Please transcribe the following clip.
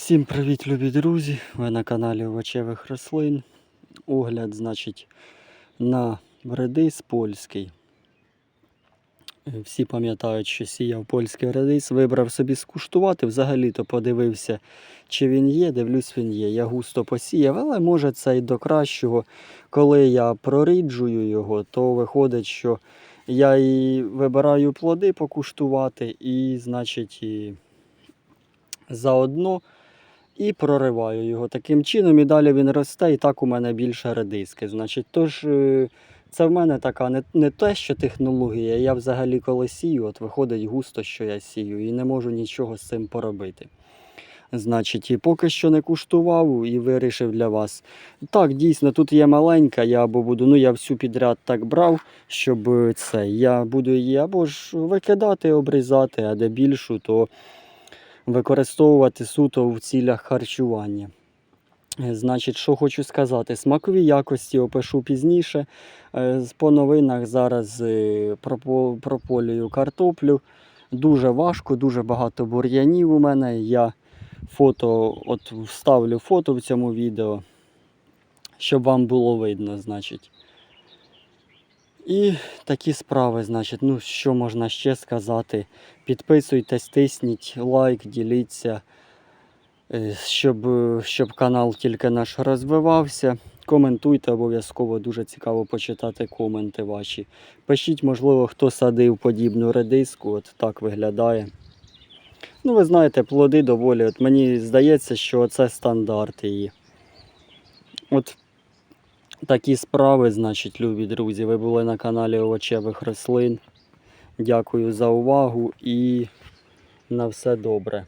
Всім привіт, любі друзі! Ви на каналі Овочевих рослин. Огляд, значить, на редис польський. Е, Всі пам'ятають, що сіяв польський редис. Вибрав собі скуштувати. Взагалі-то подивився, чи він є. Дивлюсь, він є. Я густо посіяв, але може це й до кращого. Коли я проріджую його, то виходить, що я і вибираю плоди покуштувати, і, значить, і заодно і прориваю його таким чином, і далі він росте, і так у мене більше редиски. Значить, тож е, це в мене така не, не те, що технологія. Я взагалі коли сію, от виходить густо, що я сію, і не можу нічого з цим поробити. Значить, і поки що не куштував і вирішив для вас. Так, дійсно, тут є маленька, я або буду, ну я всю підряд так брав, щоб е, це. Я буду її або ж викидати, обрізати, а де більшу, то використовувати суто в цілях харчування. Е, Значить, що хочу сказати, смакові якості опишу пізніше. Е, По новинах зараз е, прополюю картоплю. Дуже важко, дуже багато бур'янів у мене. Я фото, от вставлю фото в цьому відео, щоб вам було видно, значить. І такі справи, значить, ну що можна ще сказати? Підписуйтесь, тисніть лайк, діліться, е, щоб, щоб канал тільки наш розвивався. Коментуйте обов'язково, дуже цікаво почитати коменти ваші. Пишіть, можливо, хто садив подібну редиску, от так виглядає. Ну, ви знаєте, плоди доволі. От мені здається, що це стандарт її. От такі справи, значить, любі друзі. Ви були на каналі Овочевих рослин. Дякую за увагу і на все добре.